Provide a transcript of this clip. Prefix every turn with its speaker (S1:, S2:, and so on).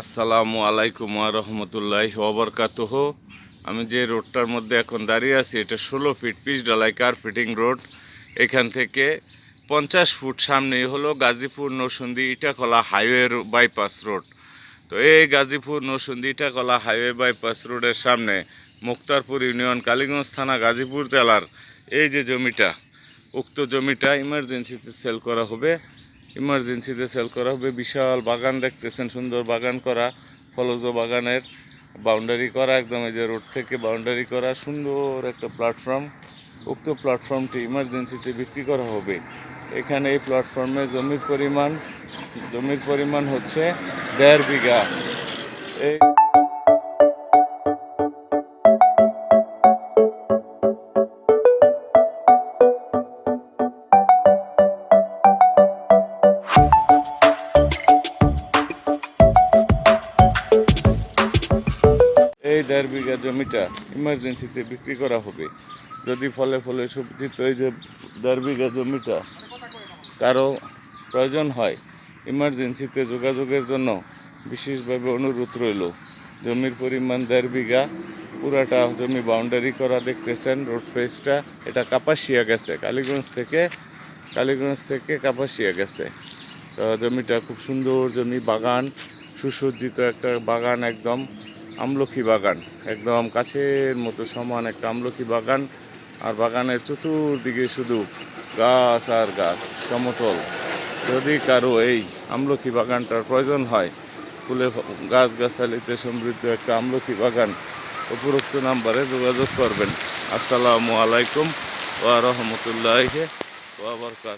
S1: আসসালামু আলাইকুম রহমতুল্লাহ ওবরকাতহ আমি যে রোডটার মধ্যে এখন দাঁড়িয়ে আছি, এটা ষোলো ফিট পিচ ডালাই কার ফিটিং রোড। এখান থেকে পঞ্চাশ ফুট সামনেই হলো Gazipur Nousondi Itakola highway bypass road. তো এই গাজীপুর নৌসন্দি ইটাকলা হাইওয়ে বাইপাস রোডের সামনে মুক্তারপুর ইউনিয়ন কালীগঞ্জ থানা গাজীপুর জেলার এই যে জমিটা, উক্ত জমিটা ইমার্জেন্সিতে সেল করা হবে। ইমার্জেন্সিতে সেল করা হবে। বিশাল বাগান দেখতেছেন, সুন্দর বাগান করা, ফলজ বাগানের বাউন্ডারি করা, একদম এই যে রোড থেকে বাউন্ডারি করা, সুন্দর একটা প্ল্যাটফর্ম উক্ত প্ল্যাটফর্মটি ইমার্জেন্সিতে বিক্রি করা হবে। এখানে এই প্ল্যাটফর্মে জমির পরিমাণ জমির পরিমাণ হচ্ছে দেড় বিঘা। এই এই দেড় বিঘা জমিটা ইমার্জেন্সিতে বিক্রি করা হবে। যদি ফলে ফলে সবজি তো এই যে দেড় বিঘা জমিটা কারও প্রয়োজন হয় ইমার্জেন্সিতে যোগাযোগের জন্য বিশেষভাবে অনুরোধ রইল। জমির পরিমাণ দেড় বিঘা, পুরাটা জমি বাউন্ডারি করা দেখতেছেন রোড ফেসটা এটা কাপাসিয়া গেছে, কালীগঞ্জ থেকে কালীগঞ্জ থেকে কাপাসিয়া গেছে। জমিটা খুব সুন্দর জমি, বাগান, সুসজ্জিত একটা বাগান একদম। আমলকি বাগান, একদম কাছের মতো সমান একটা আমলকি বাগান। আর বাগানের চতুর্দিকে শুধু গাছ আর গাছ, সমতল। যদি কারও এই আমলকি বাগানটার প্রয়োজন হয়, ফুলে গাছ গাছালিতে সমৃদ্ধ একটা আমলকি বাগান, উপরোক্ত নাম্বারে যোগাযোগ করবেন। আসসালামু আলাইকুম ওয়া রহমতুল্লাহ ওয়া